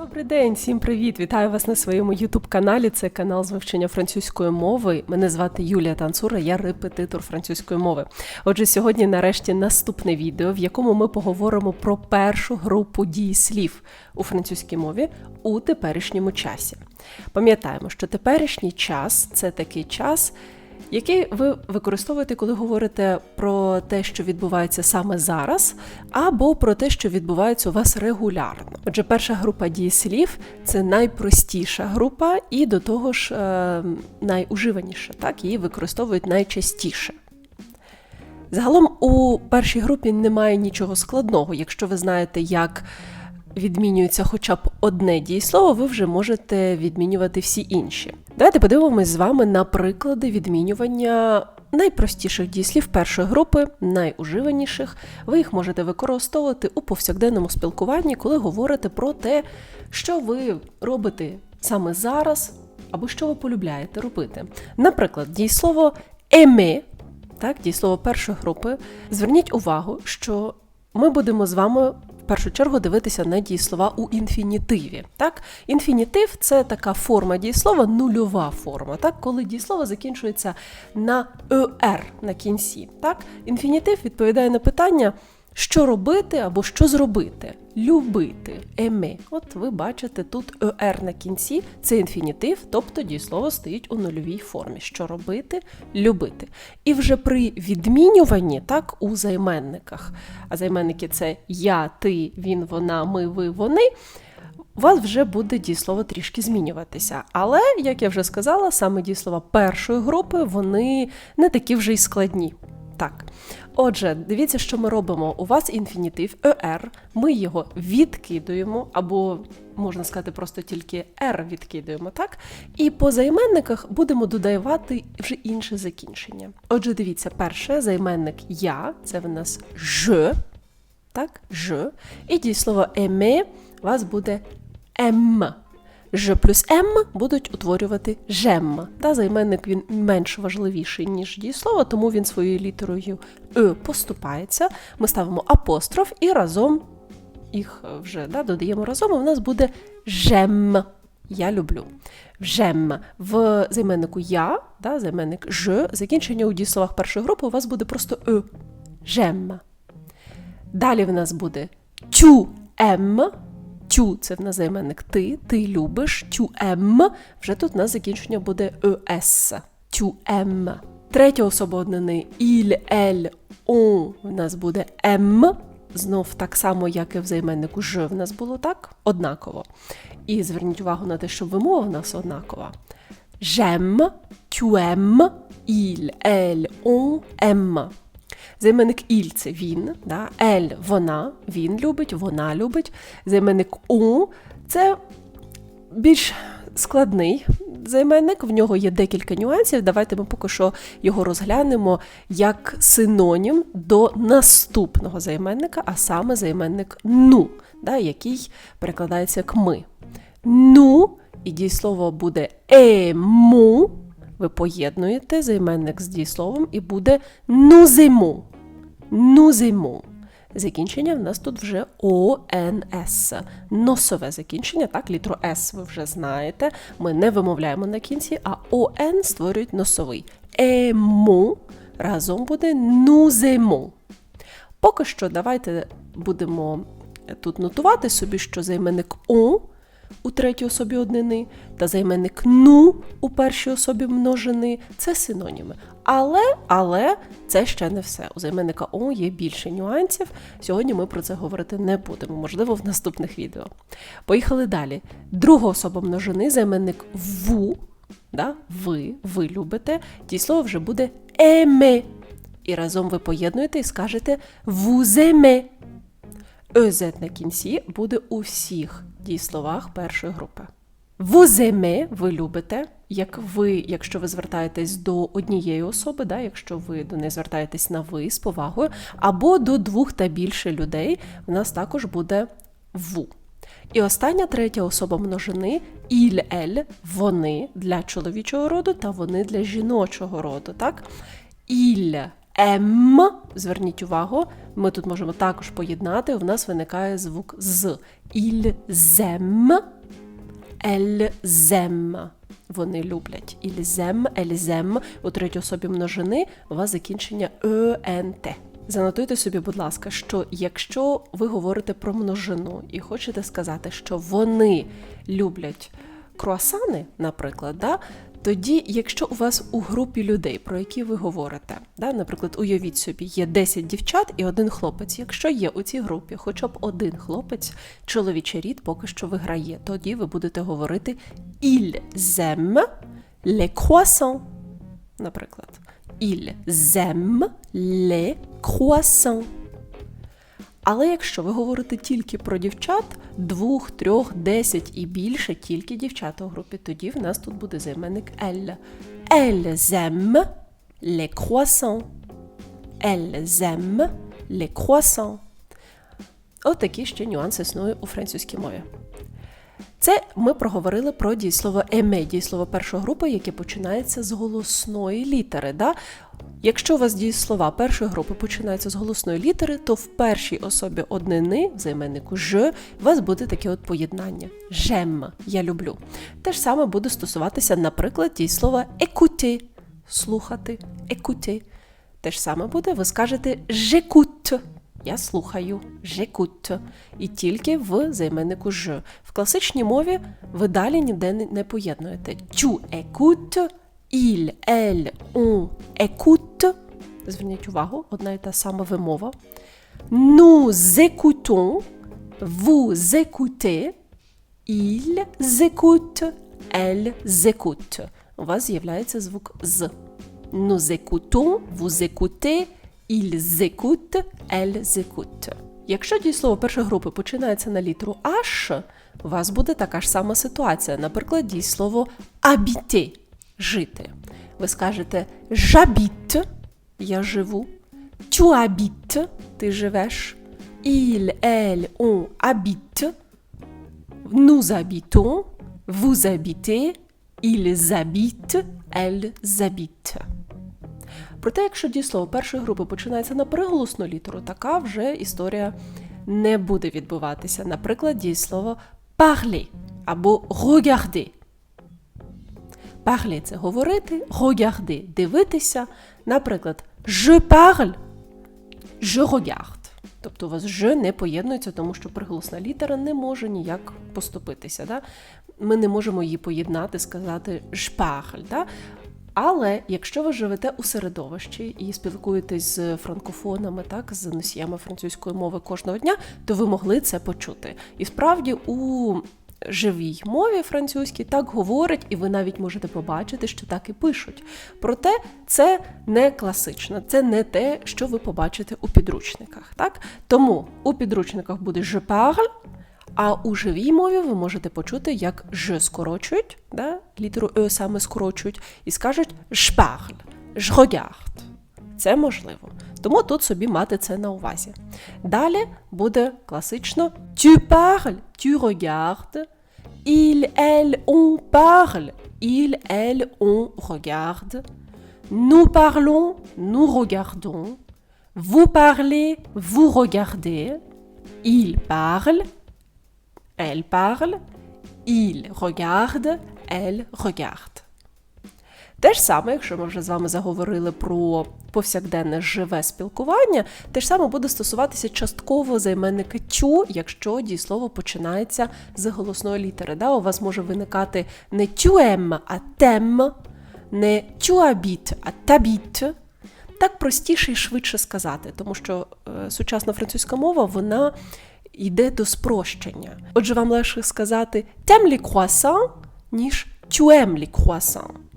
Добрий день, всім привіт! Вітаю вас на своєму ютуб-каналі. Це канал з вивчення французької мови. Мене звати Юлія Танцура, я репетитор французької мови. Отже, сьогодні, нарешті, наступне відео, в якому ми поговоримо про першу групу дієслів у французькій мові у теперішньому часі. Пам'ятаємо, що теперішній час це такий час. Який ви використовуєте, коли говорите про те, що відбувається саме зараз, або про те, що відбувається у вас регулярно? Отже, перша група дієслів це найпростіша група, і до того ж е, найуживаніша, так її використовують найчастіше. Загалом у першій групі немає нічого складного. Якщо ви знаєте, як відмінюється хоча б одне дієслово, ви вже можете відмінювати всі інші. Давайте подивимось з вами на приклади відмінювання найпростіших дієслів першої групи, найуживаніших. Ви їх можете використовувати у повсякденному спілкуванні, коли говорите про те, що ви робите саме зараз, або що ви полюбляєте робити. Наприклад, дієслово «aimer», так, дієслово першої групи. Зверніть увагу, що ми будемо з вами першу чергу дивитися на дієслова у інфінітиві. Так? Інфінітив це така форма дієслова, нульова форма, так? коли дієслово закінчується на ер на кінці. Так? Інфінітив відповідає на питання. Що робити або що зробити? Любити, еме. От ви бачите, тут «er» на кінці це інфінітив, тобто дієслово стоїть у нульовій формі. Що робити? Любити. І вже при відмінюванні, так, у займенниках, а займенники це я, ти, він, вона, ми, ви, вони. У вас вже буде дієслово трішки змінюватися. Але, як я вже сказала, саме дієслова першої групи вони не такі вже й складні. Так. Отже, дивіться, що ми робимо. У вас інфінітив «er», ми його відкидуємо, або, можна сказати, просто тільки «er» відкидуємо, так? І по займенниках будемо додавати вже інше закінчення. Отже, дивіться, перше займенник я, це в нас «je», так, «je», і дієслово «aimer» у вас буде «aime». Ж плюс М будуть утворювати жем. Та займенник він менш важливіший, ніж дієслово, тому він своєю літерою Е поступається. Ми ставимо апостроф і разом їх вже да, додаємо разом, і в нас буде жем. Я люблю. Жем. В займеннику я, да, займенник ж, закінчення у дієсловах першої групи у вас буде просто Е. Жем. Далі в нас буде тю ем. Тю це в нас займенник ти, ти любиш, тю ем. Вже тут у нас закінчення буде ес. Тю ем. Третя особа однини іль, ель, он в нас буде ем. Знов так само, як і в займеннику ж в нас було так, однаково. І зверніть увагу на те, що вимова в нас однакова. Жем, тюем, іль, ель, он, ем. Займенник іль це він, да? ель вона, він любить, вона любить. Займенник у це більш складний займенник, в нього є декілька нюансів. Давайте ми поки що його розглянемо як синонім до наступного займенника, а саме займенник ну, да? який перекладається як ми. Ну, і дієслово буде ему. Ви поєднуєте займенник з дієсловом і буде нузиму. Нузиму. Закінчення в нас тут вже ОНС. Носове закінчення, так, літру С ви вже знаєте. Ми не вимовляємо на кінці, а ОН створюють носовий. Ему разом буде нузему. Поки що давайте будемо тут нотувати собі, що займенник «о» у третій особі однини та займенник ну у першій особі множини це синоніми. Але, але це ще не все. У займенника «о» є більше нюансів. Сьогодні ми про це говорити не будемо, можливо, в наступних відео. Поїхали далі. Друга особа множини, займенник ву, да, ви, ви любите, дієслово вже буде еме. І разом ви поєднуєте і скажете «vous ЕЗ на кінці буде у всіх дієсловах першої групи. Вуземе ви любите, як ви, якщо ви звертаєтесь до однієї особи, да, якщо ви до неї звертаєтесь на ви з повагою, або до двох та більше людей, у нас також буде ву. І остання третя особа множини іль-ель, вони для чоловічого роду та вони для жіночого роду. так? Іль, М. Зверніть увагу, ми тут можемо також поєднати. У нас виникає звук з. Elles aiment. Вони люблять. Elles aiment. У третій особі множини у вас закінчення ент. Занотуйте собі, будь ласка, що якщо ви говорите про множину і хочете сказати, що вони люблять круасани, наприклад, да, тоді, якщо у вас у групі людей, про які ви говорите, да, наприклад, уявіть собі, є 10 дівчат і один хлопець. Якщо є у цій групі хоча б один хлопець, чоловічий рід поки що виграє, тоді ви будете говорити «Ils aiment les croissants», наприклад. Ils aiment les croissants. Але якщо ви говорите тільки про дівчат, двох, трьох, десять і більше, тільки дівчата у групі, тоді в нас тут буде займенник elle. Elles aiment les croissants. Elles aiment les croissants. От такі ще нюанси існують у французькій мові. Це ми проговорили про дієслово еме, дієслово першої групи, яке починається з голосної літери. Да? Якщо у вас дієслова першої групи починаються з голосної літери, то в першій особі однини, в займеннику ж, у вас буде таке от поєднання. Жем я люблю. Те ж саме буде стосуватися, наприклад, дієслова écouter – слухати, écouter. Те ж саме буде, ви скажете j'écoute – я слухаю, j'écoute. І тільки в займеннику ж. В класичній мові ви далі ніде не- поєднуєте. Tu écoutes, il, elle, on écoute. Зверніть увагу, одна і та сама вимова. Nous écoutons, vous écoutez, ils écoutent, elles écoutent. У вас з'являється звук з. Nous écoutons, vous écoutez, ils écoutent, elles écoutent. Якщо дієслово першої групи починається на літеру H, у вас буде така ж сама ситуація. Наприклад, дієслово habiter – жити. Ви скажете j'habite – я живу. Habites – ти живеш. Il, elle, on habite. Nous habitons, vous habitez, ils habitent, elles habitent. Проте, якщо дієслово першої групи починається на приголосну літеру, така вже історія не буде відбуватися. Наприклад, дієслово parler або regarder. Parler – це говорити, regarder – дивитися. Наприклад, je parle, je regarde. Тобто у вас «je» не поєднується, тому що приголосна літера не може ніяк поступитися. Да? Ми не можемо її поєднати, сказати «je parle». Да? Але якщо ви живете у середовищі і спілкуєтесь з франкофонами, так, з носіями французької мови кожного дня, то ви могли це почути. І справді у живій мові французькій так говорять, і ви навіть можете побачити, що так і пишуть. Проте це не класично, це не те, що ви побачите у підручниках. Так? Тому у підручниках буде «je parle», а у живій мові ви можете почути, як «je» скорочують, да? літеру «е» саме скорочують, і скажуть «je parle», «je regarde». Це можливо. Тому тут собі мати це на увазі. Далі буде класично «tu parles», «tu regardes», «il, elle, on parle», «il, elle, on regarde», «nous parlons», «nous regardons», «vous parlez», «vous regardez», «il parle», elle parle, il regarde, elle regarde. Те ж саме, якщо ми вже з вами заговорили про повсякденне живе спілкування, те ж саме буде стосуватися частково займенника тю, якщо дієслово починається з голосної літери. Да? У вас може виникати не тюем, а тем, не тюабіт, а табіт. Так простіше і швидше сказати, тому що е, сучасна французька мова вона йде до спрощення. Отже, вам легше сказати «t'aimes les croissants», ніж «tu aimes les croissants».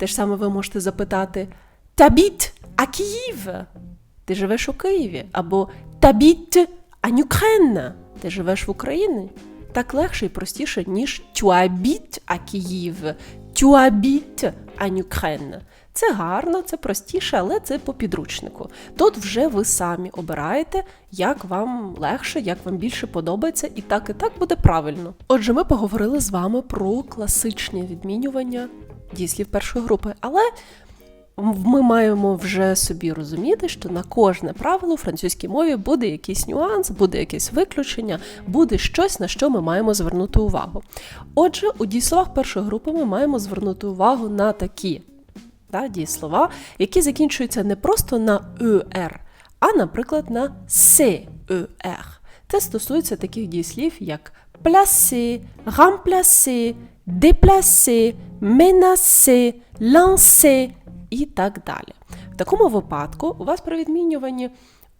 Те ж саме ви можете запитати «t'habites à Київ?» Ти живеш у Києві? Або «t'habites en Ukraine?» Ти живеш в Україні? Так легше і простіше, ніж «tu habites à Київ», «tu habites en Це гарно, це простіше, але це по підручнику. Тут вже ви самі обираєте, як вам легше, як вам більше подобається, і так і так буде правильно. Отже, ми поговорили з вами про класичні відмінювання дієслів першої групи, але ми маємо вже собі розуміти, що на кожне правило у французькій мові буде якийсь нюанс, буде якесь виключення, буде щось, на що ми маємо звернути увагу. Отже, у дієсловах першої групи ми маємо звернути увагу на такі да, дієслова, які закінчуються не просто на «er», а, наприклад, на «ser». Це стосується таких дієслів, як placer, remplacer, déplacer, menacer, lancer і так далі. В такому випадку у вас при відмінюванні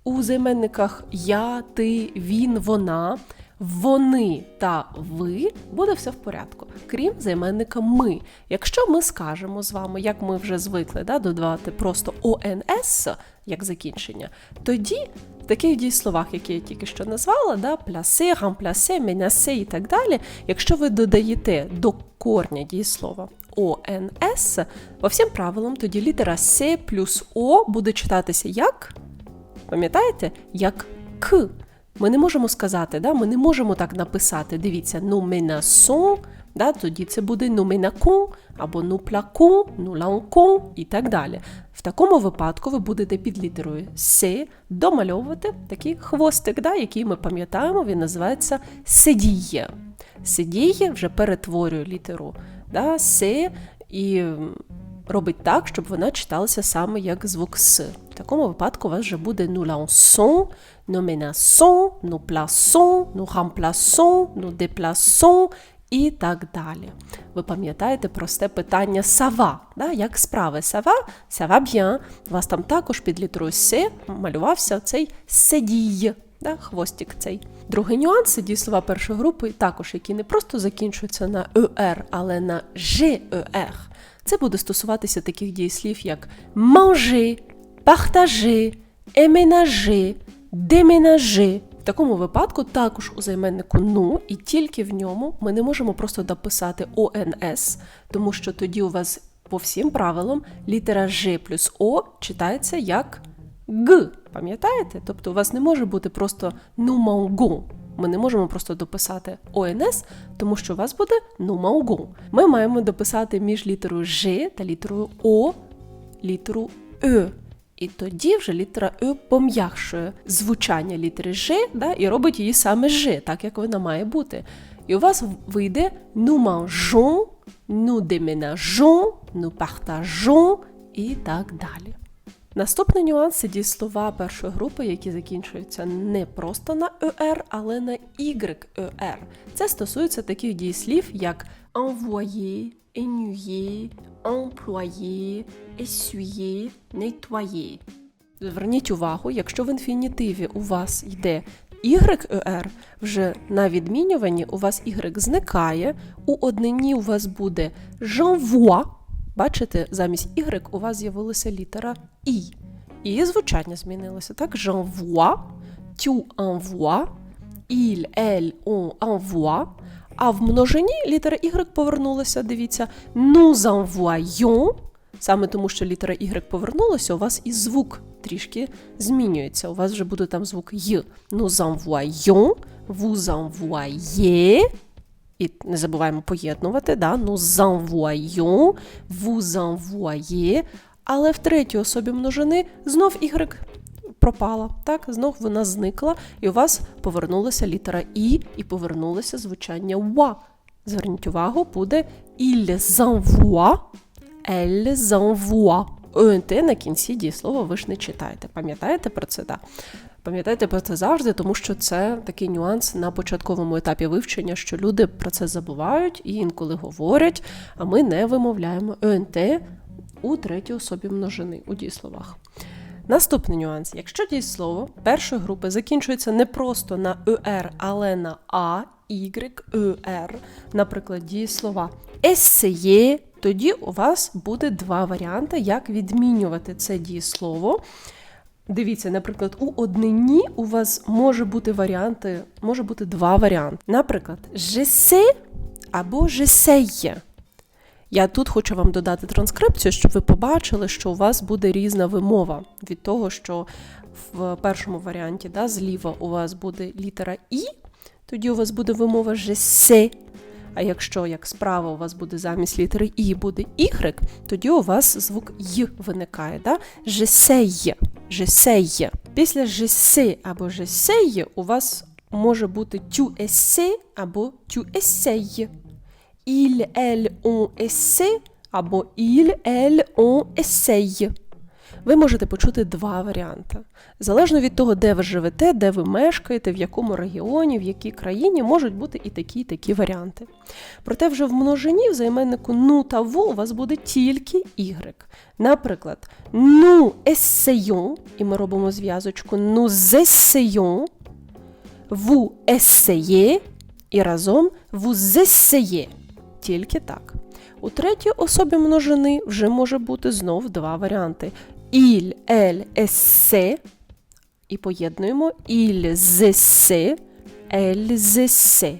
у займенниках я, ти, він, вона, вони та ви буде все в порядку, крім займенника ми. Якщо ми скажемо з вами, як ми вже звикли да, додавати просто ОНС як закінчення, тоді таких дієсловах, які я тільки що назвала, да, плясе, рамплясе, менясе і так далі, якщо ви додаєте до корня дієслова ОНС, по всім правилам тоді літера С плюс О буде читатися як? Пам'ятаєте? Як К. Ми не можемо сказати, да? ми не можемо так написати. Дивіться, ну менасон, да? тоді це буде ну або ну плакон, ну ланкон і так далі. В такому випадку ви будете під літерою С домальовувати такий хвостик, да? який ми пам'ятаємо, він називається седіє. Седіє вже перетворює літеру да? С і робить так, щоб вона читалася саме як звук С. В такому випадку у вас вже буде nous lançons, nous menaçons, nous і так далі. Ви пам'ятаєте просте питання сава, да? як справи сава, сава bien. У вас там також під літерою С малювався цей седій, да? хвостик цей. Другий нюанс це дієслова першої групи, також які не просто закінчуються на «er», але на «jer». Це буде стосуватися таких дієслів, як manger, partager, éménager, déménager. Такому випадку також у займеннику ну і тільки в ньому ми не можемо просто дописати ОНС, тому що тоді у вас по всім правилам літера Ж плюс О читається як Г. Пам'ятаєте? Тобто у вас не може бути просто ну маугон. Ми не можемо просто дописати ОНС, тому що у вас буде ну маугон. Ми маємо дописати між літерою Ж та літерою О літеру Е. І тоді вже літера Е пом'якшує звучання літери Ж да, і робить її саме Ж, так як вона має бути. І у вас вийде nous mangeons, nous déménageons, nous partageons і так далі. Наступний нюанс це дієслова першої групи, які закінчуються не просто на «er», але на «yr». Це стосується таких дієслів, як envoyer, ennuyer, employer, essuyer, nettoyer. Зверніть увагу, якщо в інфінітиві у вас йде YER, вже на відмінюванні у вас Y зникає, у однині у вас буде j'envoie, Бачите, замість Y у вас з'явилася літера І. І звучання змінилося. Так, j'envoie, tu envoies, il, elle, on envoie. А в множині літера Y повернулася. Дивіться, nous envoyons. Саме тому, що літера Y повернулася, у вас і звук трішки змінюється. У вас вже буде там звук Й. Nous envoyons, vous envoyez. І не забуваємо поєднувати, да? nous envoyons, vous envoyez, але в третій особі множини знов Y пропала. Так, знов вона зникла, і у вас повернулася літера І і повернулося звучання «wa». Зверніть увагу, буде «ils envoient», «elles envoient». ОНТ на кінці дієслова ви ж не читаєте. Пам'ятаєте про це? Да? Пам'ятайте про це завжди, тому що це такий нюанс на початковому етапі вивчення, що люди про це забувають і інколи говорять, а ми не вимовляємо ОНТ у третій особі множини у дієсловах. Наступний нюанс: якщо дієслово першої групи закінчується не просто на «ер», але на А, Y, «ер», наприклад, дієслова «есеє», тоді у вас буде два варіанти, як відмінювати це дієслово. Дивіться, наприклад, у однині у вас може бути варіанти, може бути два варіанти. Наприклад, «j'essaie» або «j'essaye». Я тут хочу вам додати транскрипцію, щоб ви побачили, що у вас буде різна вимова від того, що в першому варіанті да, зліва у вас буде літера І, тоді у вас буде вимова «j'essaie», А якщо як справа у вас буде замість літери І буде Y, тоді у вас звук Й виникає. Да? J'essaye. J'essaye. Після j'essaie або j'essaye у вас може бути essaies або essayes. Il, elle, on essaie або il, elle, on essaye. Ви можете почути два варіанти. Залежно від того, де ви живете, де ви мешкаєте, в якому регіоні, в якій країні можуть бути і такі, і такі варіанти. Проте вже в множині в займеннику ну та ву у вас буде тільки y. Наприклад, nous essayons, і ми робимо зв'язочку nous essayons, vous essayez, і разом vous essayez. Тільки так. У третій особі множини вже може бути знов два варіанти. Il, elle, essaie. І поєднуємо ils essaient, elles essaient.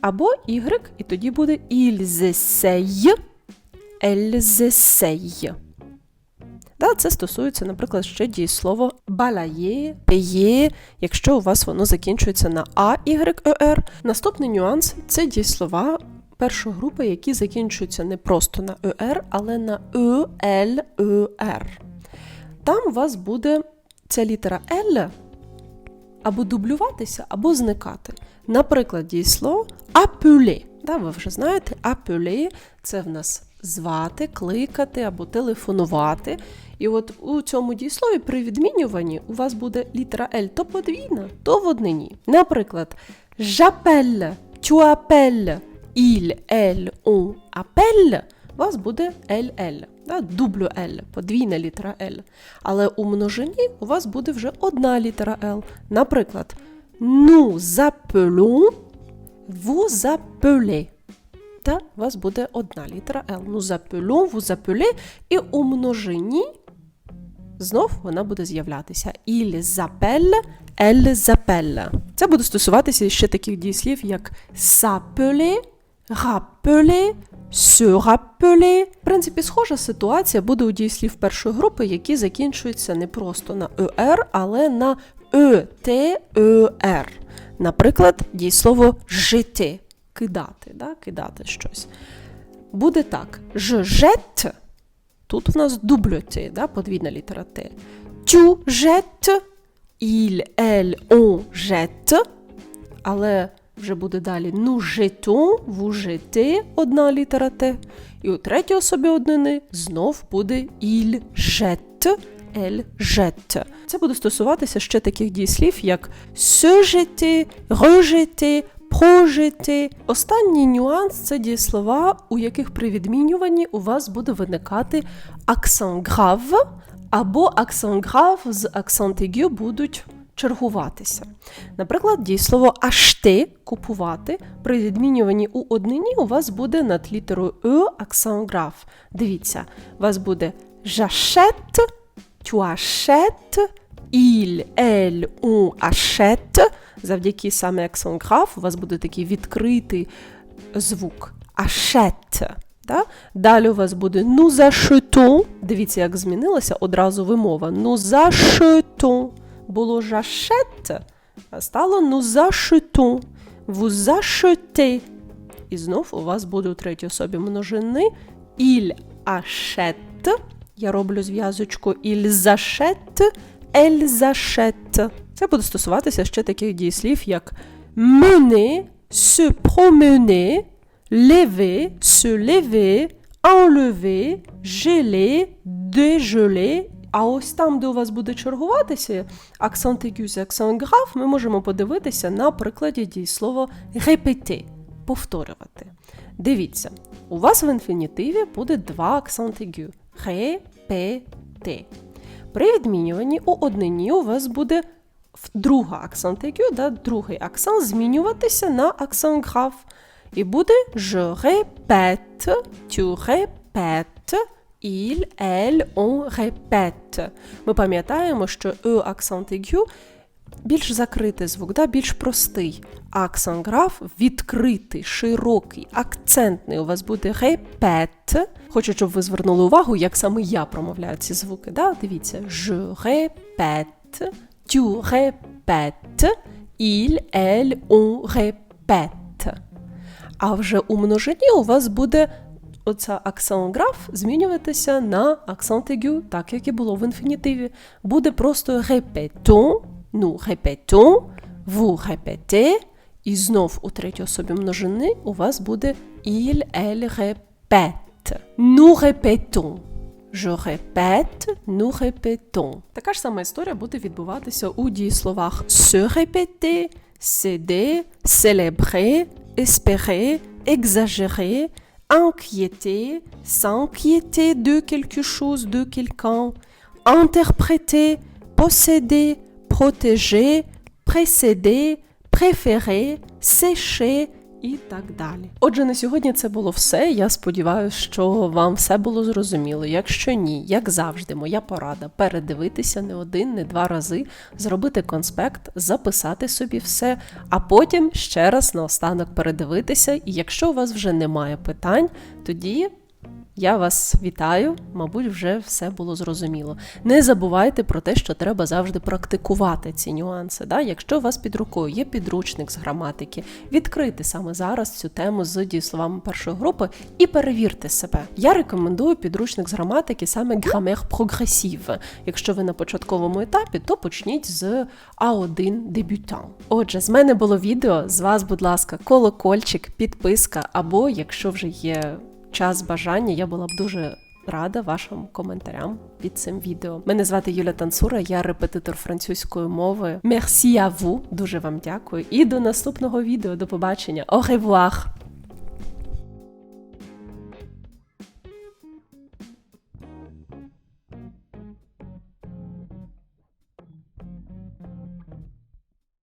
Або y, і тоді буде ils essayent, elles essayent. Да, це стосується, наприклад, ще дієслово балає, пеє, якщо у вас воно закінчується на а, y, er. Наступний нюанс це дієслова першої групи, які закінчуються не просто на er, але на «е», «л», Там у вас буде ця літера L або дублюватися, або зникати. Наприклад, дієслово appeler. Да, ви вже знаєте, appeler – це в нас звати, кликати або телефонувати. І от у цьому дієслові при відмінюванні у вас буде літера L то подвійна, то в однині. Наприклад, tu appelles, il, elle, on appelle, у вас буде LL, да, дублю L, подвійна літера L. Але у множині у вас буде вже одна літера L. Наприклад, nous appelons, vous appelez. Та у вас буде одна літера L. Nous appelons, vous appelez. І у множині знов вона буде з'являтися. Ils appellent, elles appellent. Це буде стосуватися ще таких дієслів, як s'appeler, rappeler, se rappeler. В принципі, схожа ситуація буде у дієслів першої групи, які закінчуються не просто на er, але на «er». Наприклад, дієслово «jeter» – кидати, да? кидати щось. Буде так: «Je jette», тут в нас дубльоти, да? подвійна літера Т. «Tu jettes», «il», «elle», «on jette», але вже буде далі jetons, vous jetez, одна літера Т. І у третій особі однини знов буде il jette, elle jette. Це буде стосуватися ще таких дієслів, як jeter, rejeter, projeter. Останній нюанс це дієслова, у яких при відмінюванні у вас буде виникати акцент грав, або акцент грав з акцент aigu будуть чергуватися. Наприклад, дієслово acheter – купувати. При відмінюванні у однині у вас буде над літерою «е» акцент граф. Дивіться, у вас буде tu achètes, il, elle, on achète. Завдяки саме акцент граф у вас буде такий відкритий звук achète. Да? Далі у вас буде nous achetons. Дивіться, як змінилася одразу вимова. Nous achetons було а стало achetons, vous achetez. І знов у вас буде у третій особі множини il achète. Я роблю зв'язочку ils achètent, elles achètent. Це буде стосуватися ще таких дієслів, як mener, se promener, lever, se lever, enlever, geler, dégeler а ось там, де у вас буде чергуватися акцент aigu акцент граф, ми можемо подивитися на прикладі дієслова répéter – повторювати. Дивіться, у вас в інфінітиві буде два акцент aigu – répéter. При відмінюванні у однині у вас буде друга акцент aigu, да, другий акцент змінюватися на акцент граф. І буде je répète, tu répètes, il, elle, on répète. Ми пам'ятаємо, що «е» акцент aigu більш закритий звук, да? більш простий. Акцент граф відкритий, широкий, акцентний. У вас буде répète. Хочу, щоб ви звернули увагу, як саме я промовляю ці звуки. Да? Дивіться, je répète, tu répètes, il, elle, on répète. А вже у множині у вас буде оця акцент граф змінюватися на акцент егю, так як і було в інфінітиві. Буде просто репетон, ну репетон, vous répétez, і знов у третій особі множини у вас буде il, elle répète. Nous répétons. Je répète, nous répétons. Така ж сама історія буде відбуватися у дієсловах se répéter, céder, célébrer, espérer, exagérer, inquiéter, s'inquiéter de quelque chose, de quelqu'un, interpréter, posséder, protéger, précéder, préférer, sécher і так далі. Отже, на сьогодні це було все. Я сподіваюся, що вам все було зрозуміло. Якщо ні, як завжди, моя порада передивитися не один, не два рази, зробити конспект, записати собі все, а потім ще раз наостанок передивитися. І якщо у вас вже немає питань, тоді. Я вас вітаю, мабуть, вже все було зрозуміло. Не забувайте про те, що треба завжди практикувати ці нюанси. Да? Якщо у вас під рукою є підручник з граматики, відкрийте саме зараз цю тему з дієсловами першої групи і перевірте себе. Я рекомендую підручник з граматики саме Grammaire Progressive. Якщо ви на початковому етапі, то почніть з А1 дебютант. Отже, з мене було відео. З вас, будь ласка, колокольчик, підписка, або якщо вже є час бажання, я була б дуже рада вашим коментарям під цим відео. Мене звати Юля Танцура, я репетитор французької мови. Merci à дуже вам дякую. І до наступного відео. До побачення. Au revoir!